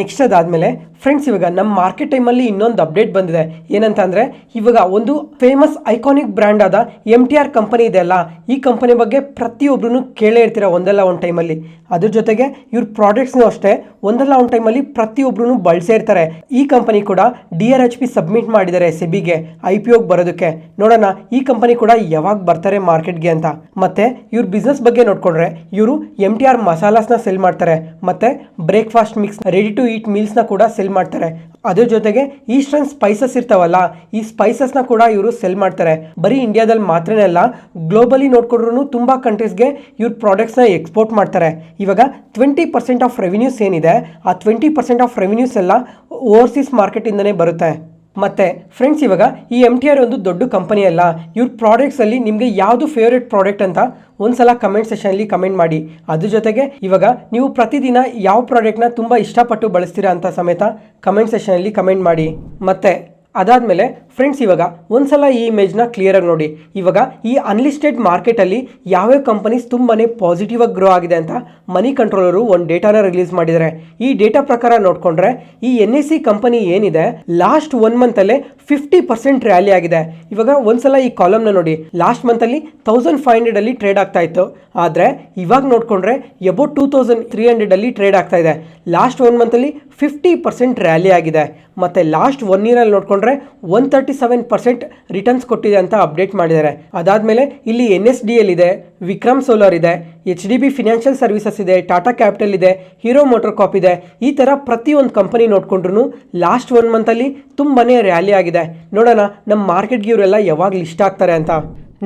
ನೆಕ್ಸ್ಟ್ ಅದಾದಮೇಲೆ ಫ್ರೆಂಡ್ಸ್ ಇವಾಗ ನಮ್ಮ ಮಾರ್ಕೆಟ್ ಟೈಮಲ್ಲಿ ಇನ್ನೊಂದು ಅಪ್ಡೇಟ್ ಬಂದಿದೆ. ಏನಂತ ಅಂದರೆ ಇವಾಗ ಒಂದು ಫೇಮಸ್ ಐಕಾನಿಕ್ ಬ್ರ್ಯಾಂಡ್ ಆದ ಎಂ ಟಿ ಆರ್ ಕಂಪನಿ ಇದೆ ಅಲ್ಲ, ಈ ಕಂಪನಿ ಬಗ್ಗೆ ಪ್ರತಿಯೊಬ್ಬರೂ ಕೇಳೇ ಇರ್ತೀರ ಒಂದಲ್ಲ ಒಂದು ಟೈಮಲ್ಲಿ ಅದ್ರ ಜೊತೆಗೆ ಇವ್ರ ಪ್ರಾಡಕ್ಟ್ಸ್ನೂ ಅಷ್ಟೇ, ಒಂದಲ್ಲ ಒಂದು ಟೈಮಲ್ಲಿ ಪ್ರತಿಯೊಬ್ಬರೂ ಬಳಸೇ ಇರ್ತಾರೆ. ಈ ಕಂಪನಿ ಕೂಡ D R H P submit ಮಾಡಿದ್ದಾರೆ ಸೆಬಿಗೆ ಐ ಪಿ ಒಗೆ ಬರೋದಕ್ಕೆ. ನೋಡೋಣ, ಈ ಕಂಪನಿ ಕೂಡ ಯಾವಾಗ ಬರ್ತಾರೆ ಮಾರ್ಕೆಟ್ಗೆ ಅಂತ. ಮತ್ತೆ, ಇವ್ರ ಬಿಸ್ನೆಸ್ ಬಗ್ಗೆ ನೋಡ್ಕೊಂಡ್ರೆ, ಇವರು ಎಂ ಟಿ ಆರ್ ಮಸಾಲಾಸ್ನ ಸೆಲ್ ಮಾಡ್ತಾರೆ. ಮತ್ತೆ breakfast mix ready to eat ಮೀಲ್ಸ್ನ ಕೂಡ ಸೆಲ್ ಮಾಡ್ತಾರೆ. ಅದ್ರ ಜೊತೆಗೆ ಈಸ್ಟರ್ನ್ ಸ್ಪೈಸಸ್ ಇರ್ತಾವಲ್ಲ, ಈ ಸ್ಪೈಸಸ್ನ ಕೂಡ ಇವರು ಸೆಲ್ ಮಾಡ್ತಾರೆ. ಬರೀ ಇಂಡಿಯಾದಲ್ಲಿ ಮಾತ್ರನೇ ಅಲ್ಲ ಗ್ಲೋಬಲಿ ನೋಡ್ಕೊಂಡ್ರು ತುಂಬಾ ಕಂಟ್ರೀಸ್ಗೆ ಇವ್ರ ಪ್ರಾಡಕ್ಟ್ಸ್ನ ಎಕ್ಸ್ಪೋರ್ಟ್ ಮಾಡ್ತಾರೆ. ಇವಾಗ ಟ್ವೆಂಟಿ ಪರ್ಸೆಂಟ್ ಆಫ್ ರೆವಿನ್ಯೂಸ್ ಏನಿದೆ, ಆ ಟ್ವೆಂಟಿ ಪರ್ಸೆಂಟ್ ಆಫ್ ರೆವಿನ್ಯೂಸ್ ಎಲ್ಲ ಓವರ್ಸೀಸ್ ಮಾರ್ಕೆಟಿಂದನೇ ಬರುತ್ತೆ. ಮತ್ತೆ ಫ್ರೆಂಡ್ಸ್ ಇವಾಗ ಈ ಎಂ ಟಿ ಆರ್ ಒಂದು ದೊಡ್ಡ ಕಂಪನಿ ಅಲ್ಲ. ಇವ್ರ ಪ್ರಾಡಕ್ಟ್ಸ್ ಅಲ್ಲಿ ನಿಮಗೆ ಯಾವುದು ಫೇವ್ರೆಟ್ ಪ್ರಾಡಕ್ಟ್ ಅಂತ ಒಂದ್ಸಲ ಕಮೆಂಟ್ ಸೆಷನಲ್ಲಿ ಕಮೆಂಟ್ ಮಾಡಿ. ಅದ್ರ ಜೊತೆಗೆ ಇವಾಗ ನೀವು ಪ್ರತಿದಿನ ಯಾವ ಪ್ರಾಡಕ್ಟ್ನ ತುಂಬ ಇಷ್ಟಪಟ್ಟು ಬಳಸ್ತೀರಾ ಅಂತ ಸಮೇತ ಕಮೆಂಟ್ ಸೆಷನಲ್ಲಿ ಕಮೆಂಟ್ ಮಾಡಿ. ಮತ್ತೆ ಅದಾದಮೇಲೆ ಫ್ರೆಂಡ್ಸ್ ಇವಾಗ ಒಂದ್ಸಲ ಈ ಇಮೇಜ್ನ ಕ್ಲಿಯರಾಗಿ ನೋಡಿ. ಇವಾಗ ಈ ಅನ್ಲಿಸ್ಟೆಡ್ ಮಾರ್ಕೆಟಲ್ಲಿ ಯಾವ್ಯಾವ ಕಂಪನೀಸ್ ತುಂಬಾ ಪಾಸಿಟಿವ್ ಆಗಿ ಗ್ರೋ ಆಗಿದೆ ಅಂತ ಮನಿ ಕಂಟ್ರೋಲರು ಒಂದು ಡೇಟಾನ ರಿಲೀಸ್ ಮಾಡಿದ್ದಾರೆ ಈ ಡೇಟಾ ಪ್ರಕಾರ ನೋಡಿಕೊಂಡ್ರೆ ಈ ಎನ್ ಎಸ್ ಸಿ ಕಂಪನಿ ಏನಿದೆ ಲಾಸ್ಟ್ ಒನ್ ಮಂತಲ್ಲೇ ಫಿಫ್ಟಿ ಪರ್ಸೆಂಟ್ ರ್ಯಾಲಿ ಆಗಿದೆ. ಇವಾಗ ಒಂದ್ಸಲ ಈ ಕಾಲಮ್ನ ನೋಡಿ. ಲಾಸ್ಟ್ ಮಂತಲ್ಲಿ ತೌಸಂಡ್ ಫೈವ್ ಹಂಡ್ರೆಡಲ್ಲಿ ಟ್ರೇಡ್ ಆಗ್ತಾ ಇತ್ತು. ಆದರೆ ಇವಾಗ ನೋಡಿಕೊಂಡ್ರೆ ಎಬೋ ಟೂ ತೌಸಂಡ್ ತ್ರೀ ಹಂಡ್ರೆಡಲ್ಲಿ ಟ್ರೇಡ್ ಆಗ್ತಾ ಇದೆ. ಲಾಸ್ಟ್ ಒನ್ ಮಂತಲ್ಲಿ ಫಿಫ್ಟಿ ಪರ್ಸೆಂಟ್ ರ್ಯಾಲಿ ಆಗಿದೆ. ಮತ್ತು ಲಾಸ್ಟ್ ಒನ್ ಇಯರಲ್ಲಿ ನೋಡಿಕೊಂಡ್ರೆ one thirty seven percent returns ಕೊಟ್ಟಿದೆ ಅಂತ ಅಪ್ಡೇಟ್ ಮಾಡಿದ್ದಾರೆ. ಅದಾದಮೇಲೆ ಇಲ್ಲಿ ಎನ್ ಎಸ್ ಡಿ ಎಲ್ ಇದೆ ವಿಕ್ರಮ್ ಸೋಲಾರ್ ಇದೆ H D B financial services ಇದೆ ಟಾಟಾ ಕ್ಯಾಪಿಟಲ್ ಇದೆ ಹೀರೋ ಮೋಟರ್ ಕಾಪ್ ಇದೆ. ಈ ಥರ ಪ್ರತಿಯೊಂದು ಕಂಪನಿ ನೋಡಿಕೊಂಡ್ರು ಲಾಸ್ಟ್ ಒನ್ ಮಂತಲ್ಲಿ ತುಂಬಾ ರ್ಯಾಲಿ ಆಗಿದೆ. ನೋಡೋಣ ನಮ್ಮ ಮಾರ್ಕೆಟ್ಗೆ ಇವರೆಲ್ಲ ಯಾವಾಗ ಲಿಸ್ಟ್ ಆಗ್ತಾರೆ ಅಂತ.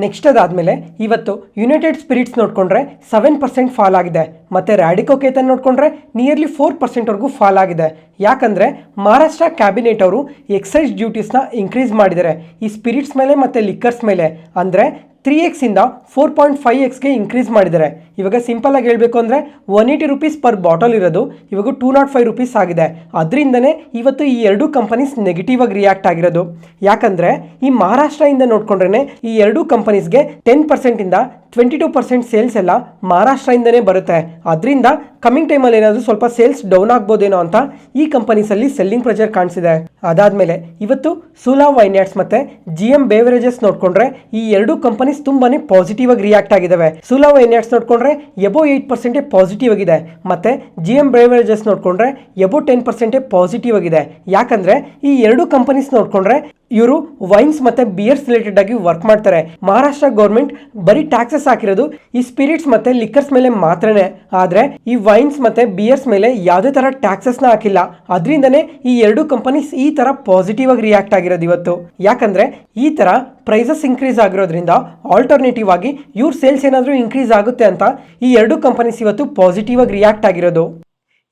ನೆಕ್ಸ್ಟ್ ಅದಾದಮೇಲೆ ಇವತ್ತು ಯುನೈಟೆಡ್ ಸ್ಪಿರಿಟ್ಸ್ ನೋಡಿಕೊಂಡ್ರೆ ಸೆವೆನ್ ಪರ್ಸೆಂಟ್ ಫಾಲ್ ಆಗಿದೆ. ಮತ್ತು ರ್ಯಾಡಿಕೋ ಕೇತನ್ ನೋಡಿಕೊಂಡ್ರೆ ನಿಯರ್ಲಿ ಫೋರ್ ಪರ್ಸೆಂಟ್ವರೆಗೂ ಫಾಲ್ ಆಗಿದೆ. ಯಾಕಂದರೆ ಮಹಾರಾಷ್ಟ್ರ ಕ್ಯಾಬಿನೆಟ್ ಅವರು ಎಕ್ಸೈಸ್ ಡ್ಯೂಟೀಸ್ನ ಇನ್ಕ್ರೀಸ್ ಮಾಡಿದ್ದಾರೆ. ಈ ಸ್ಪಿರಿಟ್ಸ್ ಮೇಲೆ ಮತ್ತು ಲಿಕ್ಕರ್ಸ್ ಮೇಲೆ. ಅಂದರೆ ತ್ರೀ ಎಕ್ಸಿಂದ ಫೋರ್ ಪಾಯಿಂಟ್ ಫೈವ್ ಎಕ್ಸ್ಗೆ ಇನ್ಕ್ರೀಸ್ ಮಾಡಿದ್ದಾರೆ. ಇವಾಗ ಸಿಂಪಲ್ ಆಗಿ ಹೇಳಬೇಕು ಅಂದರೆ one eighty rupees per bottle ಇರೋದು. ಇವಾಗ ಟೂ ನಾಟ್ ಫೈವ್ ರುಪೀಸ್ ಆಗಿದೆ. ಅದರಿಂದನೇ ಇವತ್ತು ಈ ಎರಡೂ ಕಂಪನೀಸ್ ನೆಗೆಟಿವ್ ಆಗಿ ರಿಯಾಕ್ಟ್ ಆಗಿರೋದು. ಯಾಕಂದರೆ ಈ ಮಹಾರಾಷ್ಟ್ರದಿಂದ ನೋಡ್ಕೊಂಡ್ರೆ ಈ ಎರಡೂ ಕಂಪನೀಸ್ಗೆ ಟೆನ್ ಪರ್ಸೆಂಟಿಂದ ಟ್ವೆಂಟಿ ಟೂ ಪರ್ಸೆಂಟ್ ಸೇಲ್ಸ್ ಎಲ್ಲ ಮಹಾರಾಷ್ಟ್ರದಿಂದನೇ ಬರುತ್ತೆ. ಅದರಿಂದ ಕಮಿಂಗ್ ಟೈಮಲ್ಲಿ ಏನಾದರೂ ಸ್ವಲ್ಪ ಸೇಲ್ಸ್ ಡೌನ್ ಆಗ್ಬೋದೇನೋ ಅಂತ ಈ ಕಂಪನೀಸಲ್ಲಿ ಸೆಲ್ಲಿಂಗ್ ಪ್ರೆಷರ್ ಕಾಣಿಸಿದೆ. ಅದಾದಮೇಲೆ ಇವತ್ತು ಸುಲಾ ವೈನ್ಯಾಟ್ಸ್ ಮತ್ತೆ ಜಿ ಎಂ ಬೇವರೇಜಸ್ ನೋಡ್ಕೊಂಡ್ರೆ ಈ ಎರಡು ಕಂಪನೀಸ್ ತುಂಬಾನೇ ಪಾಸಿಟಿವ್ ಆಗಿ ರಿಯಾಕ್ಟ್ ಆಗಿದ್ದಾವೆ ಸುಲಾ ವೈನ್ಯಾಟ್ಸ್ ನೋಡ್ಕೊಂಡ್ರೆ ಎಬೋ ಏಯ್ಟ್ ಪರ್ಸೆಂಟೇ ಪಾಸಿಟಿವ್ ಆಗಿದೆ. ಮತ್ತೆ ಜಿ ಎಂ ಬ್ರೇವರೇಜಸ್ ನೋಡಿಕೊಂಡ್ರೆ ಎಬೋ ಟೆನ್ ಪರ್ಸೆಂಟೇ ಪಾಸಿಟಿವ್ ಆಗಿದೆ. ಯಾಕಂದ್ರೆ ಈ ಎರಡು ಕಂಪನೀಸ್ ನೋಡ್ಕೊಂಡ್ರೆ ಇವರು ವೈನ್ಸ್ ಮತ್ತೆ ಬಿಯರ್ಸ್ ರಿಲೇಟೆಡ್ ಆಗಿ ವರ್ಕ್ ಮಾಡ್ತಾರೆ. ಮಹಾರಾಷ್ಟ್ರ ಗೌರ್ಮೆಂಟ್ ಬರೀ ಟ್ಯಾಕ್ಸಸ್ ಹಾಕಿರೋದು ಈ ಸ್ಪಿರಿಟ್ಸ್ ಮತ್ತೆ ಲಿಕ್ಕರ್ಸ್ ಮೇಲೆ ಮಾತ್ರನೇ. ಆದ್ರೆ ಈ ವೈನ್ಸ್ ಮತ್ತೆ ಬಿಯರ್ಸ್ ಮೇಲೆ ಯಾವುದೇ ತರ ಟ್ಯಾಕ್ಸಸ್ನ ಹಾಕಿಲ್ಲ. ಅದರಿಂದನೇ ಈ ಎರಡು ಕಂಪನೀಸ್ ಈ ತರ ಪಾಸಿಟಿವ್ ಆಗಿ ರಿಯಾಕ್ಟ್ ಆಗಿರೋದು ಇವತ್ತು. ಯಾಕಂದ್ರೆ ಈ ತರ ಪ್ರೈಸಸ್ ಇನ್ಕ್ರೀಸ್ ಆಗಿರೋದ್ರಿಂದ ಆಲ್ಟರ್ನೇಟಿವ್ ಆಗಿ ಇವ್ರ ಸೇಲ್ಸ್ ಏನಾದರೂ ಇನ್ಕ್ರೀಸ್ ಆಗುತ್ತೆ ಅಂತ ಈ ಎರಡು ಕಂಪನೀಸ್ ಇವತ್ತು ಪಾಸಿಟಿವ್ ಆಗಿ ರಿಯಾಕ್ಟ್ ಆಗಿರೋದು.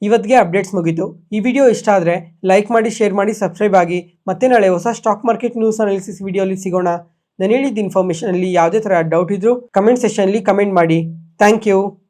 ಇವತ್ತಿಗೆ ಅಪ್ಡೇಟ್ಸ್ ಮುಗೀತು. ಈ ವಿಡಿಯೋ ಇಷ್ಟ ಆದರೆ ಲೈಕ್ ಮಾಡಿ, ಶೇರ್ ಮಾಡಿ, ಸಬ್ಸ್ಕ್ರೈಬ್ ಆಗಿ. ಮತ್ತೆ ನಾಳೆ ಹೊಸ ಸ್ಟಾಕ್ ಮಾರ್ಕೆಟ್ ನ್ಯೂಸ್ ಅನಾಲಿಸಿಸ್ ವಿಡಿಯೋಲಿ ಸಿಗೋಣ. ನಾನು ಹೇಳಿದ ಇನ್ಫಾರ್ಮೇಷನಲ್ಲಿ ಯಾವುದೇ ಥರ ಡೌಟ್ ಇದ್ದರೂ ಕಮೆಂಟ್ ಸೆಷನ್ಲಿ ಕಮೆಂಟ್ ಮಾಡಿ. Thank you